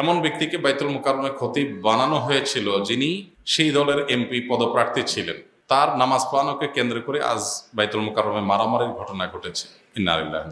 এমন ব্যক্তিকে বাইতুল মোকারমে খতিব বানানো হয়েছিল যিনি সেই দলের এমপি পদপ্রার্থী ছিলেন। তার নামাজ পড়ানোকে কেন্দ্র করে আজ বাইতুল মোকারমে মারামারির ঘটনা ঘটেছে। ইন্নারিল্লাহ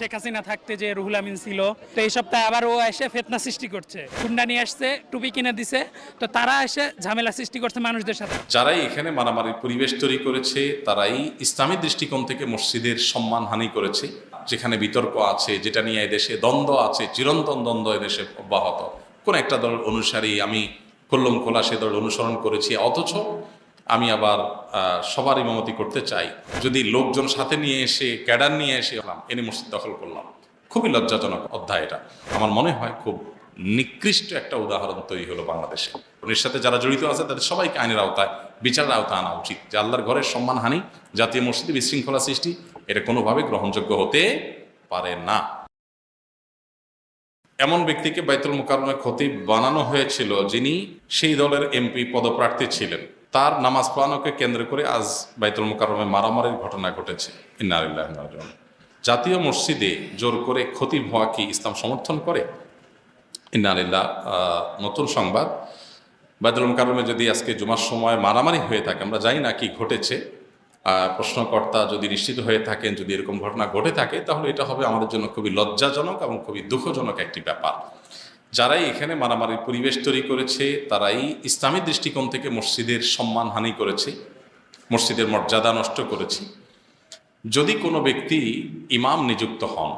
শেখ হাসিনা থাকতে যে রুহুল আমিন ছিল, তো এই সপ্তাহে আবার ও এসে ফেতনা সৃষ্টি করছে। হুন্ডা নিয়ে আসছে, টুপি কিনে দিছে, তো তারা এসে ঝামেলা সৃষ্টি করছে মানুষদের সাথে। যারাই এখানে মারামারির পরিবেশ তৈরি করেছে, তারাই ইসলামী দৃষ্টিকোণ থেকে মসজিদের সম্মানহানি করেছে, যেখানে বিতর্ক আছে, যেটা নিয়ে এদেশে দ্বন্দ্ব আছে, চিরন্তন দ্বন্দ্ব এদেশে অব্যাহত। কোন একটা দল অনুসারী আমি কল্লম খোলা সে দল অনুসরণ করেছি, অথচ আমি আবার সবার ইমামতি করতে চাই। যদি লোকজন সাথে নিয়ে এসে, ক্যাডার নিয়ে এসে এলাম এনে মসজিদ দখল করলাম। খুবই লজ্জাজনক অধ্যায় এটা। আমার মনে হয় খুব নিকৃষ্ট একটা উদাহরণ তৈরি হলো বাংলাদেশে। এর সাথে যারা জড়িত আছে, তাদের সবাইকে আইনের আওতায়, বিচারের আওতায় আনা উচিত যে আল্লাহর ঘরের সম্মানহানি, জাতীয় মসজিদে বিশৃঙ্খলা সৃষ্টি, এটা কোনোভাবে গ্রহণযোগ্য হতে পারে না। এমন ব্যক্তিকে বাইতুল মোকারমে খতিব বানানো হয়েছিল যিনি সেই দলের এমপি পদপ্রার্থী ছিলেন। তার নামাজ পড়ানোকে কেন্দ্র করে আজ বাইতুল মোকারমে মারামারির ঘটনা ঘটেছে। ইন্নারিল্লাহ জাতীয় মসজিদে জোর করে খতিব হওয়া কি ইসলাম সমর্থন করে? ইন্নারিল্লাহ নতুন সংবাদ। বাইতুল মোকারমে যদি আজকে জুমার সময় মারামারি হয়ে থাকে, আমরা জানি না কি ঘটেছে। প্রশ্নকর্তা যদি নিশ্চিত হয়ে থাকেন, যদি এরকম ঘটনা ঘটে থাকে, তাহলে এটা হবে আমাদের জন্য খুবই লজ্জাজনক এবং খুবই দুঃখজনক একটি ব্যাপার। যারাই এখানে মারামারির পরিবেশ তৈরি করেছে, তারাই ইসলামী দৃষ্টিকোণ থেকে মসজিদের সম্মানহানি করেছে, মসজিদের মর্যাদা নষ্ট করেছে। যদি কোনো ব্যক্তি ইমাম নিযুক্ত হন,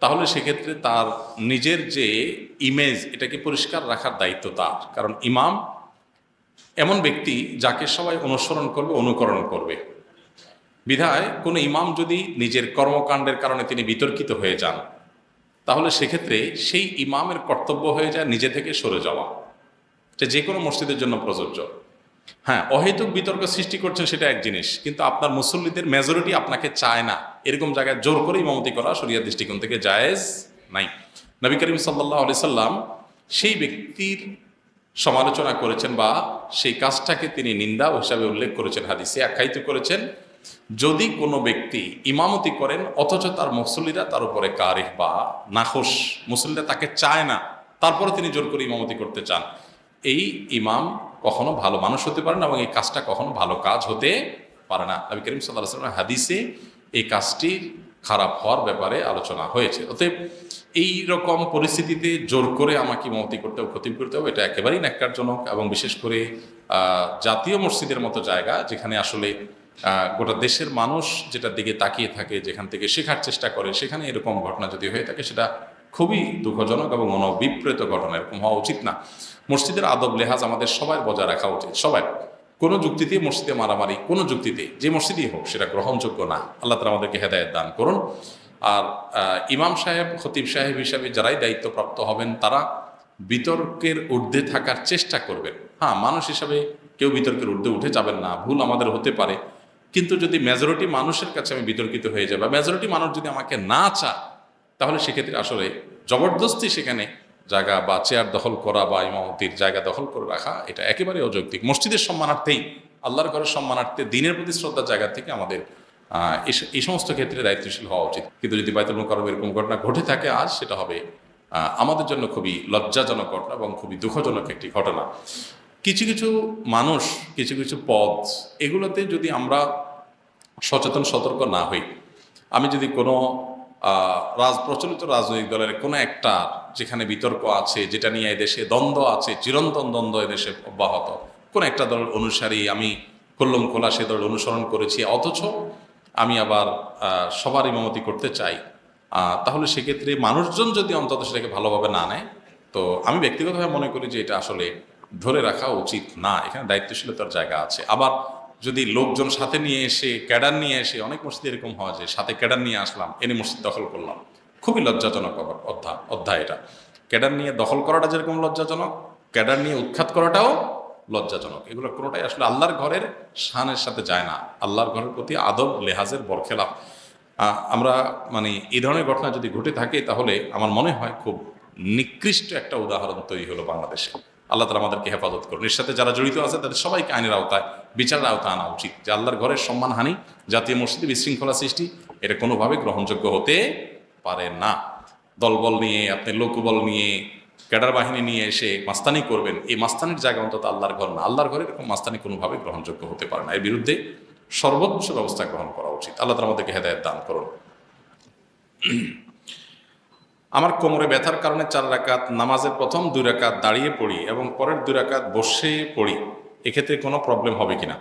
তাহলে সেক্ষেত্রে তার নিজের যে ইমেজ এটাকে পরিষ্কার রাখার দায়িত্ব তার। কারণ ইমাম এমন ব্যক্তি যাকে সবাই অনুসরণ করবে, অনুকরণ করবে। বিধায় কোনো ইমাম যদি নিজের কর্মকাণ্ডের কারণে তিনি বিতর্কিত হয়ে যান তাহলে সেক্ষেত্রে সেই ইমামের কর্তব্য হয়ে যায় নিজে থেকে সরে যাওয়া। এটা যে কোনো মসজিদের জন্য প্রযোজ্য। হ্যাঁ অহেতুক বিতর্ক সৃষ্টি করছেন সেটা এক জিনিস, কিন্তু আপনার মুসল্লিদের মেজরিটি আপনাকে চায় না। এরকম জায়গায় জোর করে ইমামতি করা শরিয়া দৃষ্টিকোণ থেকে জায়েজ নাই। নবী করিম সাল্লাহ আলি সাল্লাম সেই ব্যক্তির সমালোচনা করেছেন বা সেই কাজটাকে তিনি নিন্দা হিসাবে উল্লেখ করেছেন, হাদিসে আখ্যায়িত করেছেন। যদি কোনো ব্যক্তি ইমামতি করেন, অথচ তার মুসল্লিরা তার উপরে কারিহ বা নাখোশ মুসল্লিরা তাকে চায় না, তারপরে তিনি জোর করে ইমামতি করতে চান। এই ইমাম কখনো ভালো মানুষ হতে পারে না এবং এই কাজটা কখনো ভালো কাজ হতে পারে না। নবী করিম সাল্লাহ সাল্লাম হাদিসে এই কাজটি খারাপ হওয়ার ব্যাপারে আলোচনা হয়েছে। অতএব এই রকম পরিস্থিতিতে জোর করে আমাকে ইমামতি করতে হবে ক্ষতি করতে হবে, এটা একেবারেই ন্যাক্কারজনক এবং বিশেষ করে জাতীয় মসজিদের মতো জায়গা যেখানে আসলে গোটা দেশের মানুষ যেটার দিকে তাকিয়ে থাকে, যেখান থেকে শেখার চেষ্টা করে, সেখানে এরকম ঘটনা যদি হয়ে থাকে, সেটা খুবই দুঃখজনক এবং মনোবিপ্রেত ঘটনা, এরকম হওয়া উচিত না। মসজিদের আদব লেহাজ আমাদের সবাই বজায় রাখা উচিত, সবাই। কোনো যুক্তিতে মসজিদে মারামারি, কোনো যুক্তিতে, যে মসজিদই হোক, সেটা গ্রহণযোগ্য না। আল্লাহ তালা আমাদেরকে হেদায়ত দান করুন। আর ইমাম সাহেব, খতিব সাহেব হিসাবে যারাই দায়িত্বপ্রাপ্ত হবেন, তারা বিতর্কের ঊর্ধ্বে থাকার চেষ্টা করবেন। হ্যাঁ মানুষ হিসাবে কেউ বিতর্কের ঊর্ধ্বে উঠে যাবেন না, ভুল আমাদের হতে পারে। কিন্তু যদি মেজরিটি মানুষের কাছে আমি বিতর্কিত হয়ে যাই বা মেজরিটি মানুষ যদি আমাকে না চায়, তাহলে সেক্ষেত্রে আসলে জবরদস্তি সেখানে জায়গা বা চেয়ার দখল করা বা ইমামতির জায়গা দখল করে রাখা, এটা একেবারে অযৌক্তিক। মসজিদের সম্মানার্থেই, আল্লাহর ঘরের সম্মানার্থে, দিনের প্রতি শ্রদ্ধার জায়গা থেকে আমাদের এই সমস্ত ক্ষেত্রে দায়িত্বশীল হওয়া উচিত। কিন্তু যদি বাইতুল মোকারম এরকম ঘটনা ঘটে থাকে, আজ সেটা হবে আমাদের জন্য খুবই লজ্জাজনক ঘটনা এবং খুবই দুঃখজনক একটি ঘটনা। কিছু কিছু মানুষ, কিছু কিছু পদ এগুলোতে যদি আমরা সচেতন, সতর্ক না হই, আমি যদি কোনো রাজ, প্রচলিত রাজনৈতিক দলের কোনো একটা, যেখানে বিতর্ক আছে, যেটা নিয়ে এদেশে দ্বন্দ্ব আছে, চিরন্তন দ্বন্দ্ব এদেশে অব্যাহত, কোন একটা দল অনুসারী আমি কল্লম খোলা সে দল অনুসরণ করেছি, অথচ আমি আবার সবার ইমামতি করতে চাই তাহলে সেক্ষেত্রে মানুষজন যদি অন্তত সেটাকে ভালোভাবে না নেয়, তো আমি ব্যক্তিগতভাবে মনে করি যে এটা আসলে ধরে রাখা উচিত না। এখানে দায়িত্বশীলতার জায়গা আছে। আবার যদি লোকজন সাথে নিয়ে এসে, ক্যাডার নিয়ে এসে, অনেক মসজিদ এরকম হয় যে সাথে ক্যাডার নিয়ে আসলাম, এনে মসজিদ দখল করলাম। খুবই লজ্জাজনক অধ্যায় অধ্যায় এটা। ক্যাডার নিয়ে দখল করাটা যেরকম লজ্জাজনক, ক্যাডার নিয়ে উৎখাত করাটাও লজ্জাজনক। এগুলো কোনোটাই আসলে আল্লাহর ঘরের শানের সাথে যায় না। আল্লাহর ঘরের প্রতি আদব, লেহাজের বরখেলাপ আমরা মানে এই ধরনের ঘটনা যদি ঘটে থাকে তাহলে আমার মনে হয় খুব নিকৃষ্ট একটা উদাহরণ তৈরি হলো বাংলাদেশে। আল্লাহ তালা আমাদেরকে হেফাজত করুন। এর সাথে যারা জড়িত আছে, তাদের সবাইকে আইনের আওতায়, বিচারের আওতায় আনা উচিত, যে আল্লাহর ঘরের সম্মানহানি, জাতীয় মসজিদে বিশৃঙ্খলা সৃষ্টি, এটা কোনোভাবে গ্রহণযোগ্য হতে পারে না। দলবল নিয়ে, আপনি লোকবল নিয়ে, ক্যাডার বাহিনী নিয়ে এসে মাস্তানি করবেন, এই মাস্তানির জায়গা অন্তত আল্লাহর ঘর না। আল্লাহর ঘরে এরকম মাস্তানি কোনোভাবে গ্রহণযোগ্য হতে পারে না। এর বিরুদ্ধে সর্বোচ্চ ব্যবস্থা গ্রহণ করা উচিত। আল্লাহ তালা আমাদেরকে হেদায়ত দান করুন। আমার কোমরে ব্যথার কারণে চার রাকাত নামাজের প্রথম দুই রাকাত দাঁড়িয়ে পড়ি এবং পরের দুই রাকাত বসে পড়ি। এক্ষেত্রে কোনো প্রবলেম হবে কিনা?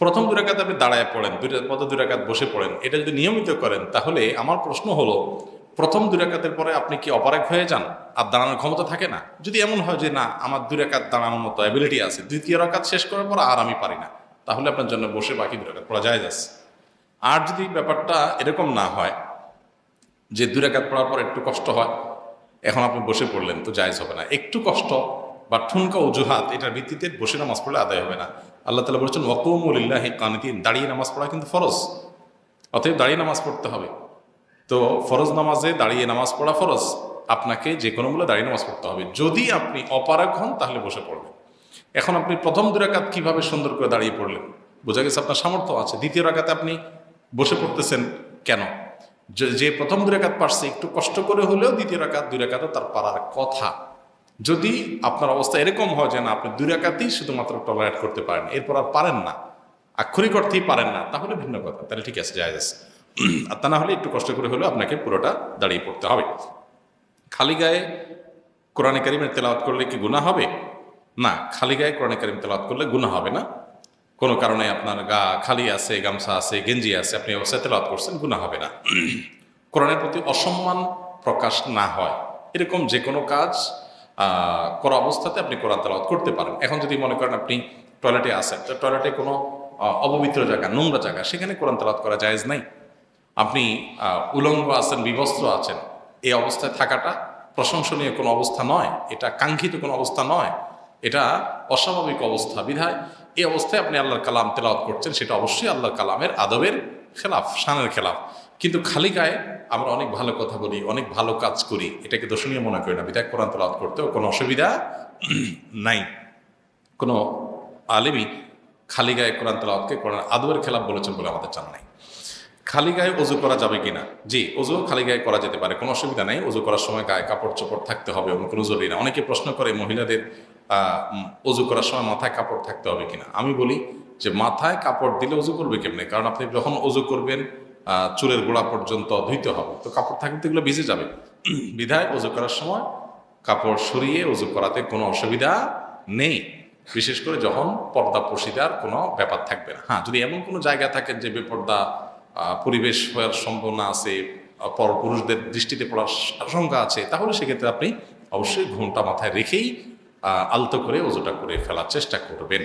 প্রথম দুই রাকাত আপনি দাঁড়ায় পড়েন, দুই পদ দুই রাকাত বসে পড়েন। এটা যদি নিয়মিত করেন, তাহলে আমার প্রশ্ন হলো, প্রথম দুই রাকাতের পরে আপনি কি অপারেক হয়ে যান? আর দাঁড়ানোর ক্ষমতা থাকে না? যদি এমন হয় যে, না, আমার দুই রাকাত দাঁড়ানোর মতো অ্যাবিলিটি আছে, দ্বিতীয় রাকাত শেষ করার পর আর আমি পারি না, তাহলে আপনার জন্য বসে বাকি দুই রাকাত পড়া যায় যাচ্ছে আর যদি ব্যাপারটা এরকম না হয় যে দুই রাকাত পড়ার পর একটু কষ্ট হয়, এখন আপনি বসে পড়লেন তো জায়জ হবে না। একটু কষ্ট বা ঠুনকা অজুহাত, এটার ভিত্তিতে বসে নামাজ পড়লে আদায় হবে না। আল্লাহ তালা বলেছেন ওকুমুল্লাহ কানিতিন দাঁড়িয়ে নামাজ পড়া কিন্তু ফরজ। অতএব দাঁড়িয়ে নামাজ পড়তে হবে। তো ফরজ নামাজে দাঁড়িয়ে নামাজ পড়া ফরজ। আপনাকে যে কোনো মূল্যে দাঁড়িয়ে নামাজ পড়তে হবে। যদি আপনি অপারগ হন, তাহলে বসে পড়বেন। এখন আপনি প্রথম দু রাকাত কীভাবে সুন্দর করে দাঁড়িয়ে পড়লেন? বোঝা গেছে আপনার সামর্থ্য আছে। দ্বিতীয় রাকাতে আপনি বসে পড়তেছেন কেন? যে- প্রথম দুই রাকাত পারছে, একটু কষ্ট করে হলেও দ্বিতীয় রাকাত দুই রাকাতও তার পারার কথা। যদি আপনার অবস্থা এরকম হয় যে না, আপনি দুই রাকাতেই শুধুমাত্র টলারেট করতে পারেন, এরপর আর পারেন না, আক্ষরিক অর্থেই পারেন না, তাহলে ভিন্ন কথা। তাহলে ঠিক আছে, যায় আছে আর তা না হলে একটু কষ্ট করে হলেও আপনাকে পুরোটা দাঁড়িয়ে পড়তে হবে। খালি গায়ে কোরআনে কারিমের তেলাওয়াত করলে কি গুণা হবে? না, খালি গায়ে কোরআনে কারিম তেলাওয়াত করলে গুণা হবে না। কোনো কারণে আপনার গা খালি আছে, গামছা আছে, গেঞ্জি আছে, আপনি অবস্থায় তেলাওয়াত করছেন গুণা হবে না। কোরআনের প্রতি অসম্মান প্রকাশ না হয়। এরকম যে কোনো কাজ করা অবস্থাতে আপনি কোরআন তেলাওয়াত করতে পারেন। এখন যদি মনে করেন আপনি টয়লেটে আসেন তো টয়লেটে কোনো অপবিত্র জায়গা, নোংরা জায়গা, সেখানে কোরআন তেলাওয়াত করা জায়েজ নাই। আপনি উলঙ্গ আছেন, বিবস্ত্র আছেন, এই অবস্থায় থাকাটা প্রশংসনীয় কোনো অবস্থা নয়, এটা কাঙ্ক্ষিত কোনো অবস্থা নয়। এটা অস্বাভাবিক অবস্থা। বিধায় এই অবস্থায় আপনি আল্লাহর কালাম তেলাওয়াত করছেন, সেটা অবশ্যই আল্লাহর কালামের আদবের খেলাফ, শানের খেলাফ। কিন্তু খালি গায়ে আমরা অনেক ভালো কথা বলি, অনেক ভালো কাজ করি, এটাকে দর্শনীয় মনে করি না। বিধায় কোরআন তেলাওয়াত করতেও কোনো অসুবিধা নাই। কোনো আলেমই খালি গায়ে কোরআন তেলাওয়াতকে কোরআন আদবের খেলাফ বলেছেন বলে আমাদের জানা নাই। খালি গায়ে অজু করা যাবে কিনা? জি অজু খালি গায়ে করা যেতে পারে, কোনো অসুবিধা নেই। অজু করার সময় গায়ে কাপড় চোপড় থাকতে হবে এমন কোনো জরুরি না। অনেকে প্রশ্ন করে মহিলাদের অজু করার সময় মাথায় কাপড় থাকতে হবে কিনা? আমি বলি যে মাথায় কাপড় দিলে অজু করবে কেমনে? কারণ আপনি যখন অজু করবেন চুলের গোড়া পর্যন্ত ধুইতে হবে। তো কাপড় থাকতে এগুলো ভিজে যাবে। বিধায় অজু করার সময় কাপড় সরিয়ে অজু করাতে কোনো অসুবিধা নেই। বিশেষ করে যখন পর্দা পশিদার কোনো ব্যাপার থাকবে না। হ্যাঁ যদি এমন কোনো জায়গা থাকে যে বেপর্দা পরিবেশ হওয়ার সম্ভাবনা আছে পরপুরুষদের দৃষ্টিতে পড়ার আশঙ্কা আছে, তাহলে সেক্ষেত্রে আপনি অবশ্যই ঘুমটা মাথায় রেখেই আলতো করে ওজোটা করে ফেলার চেষ্টা করবেন।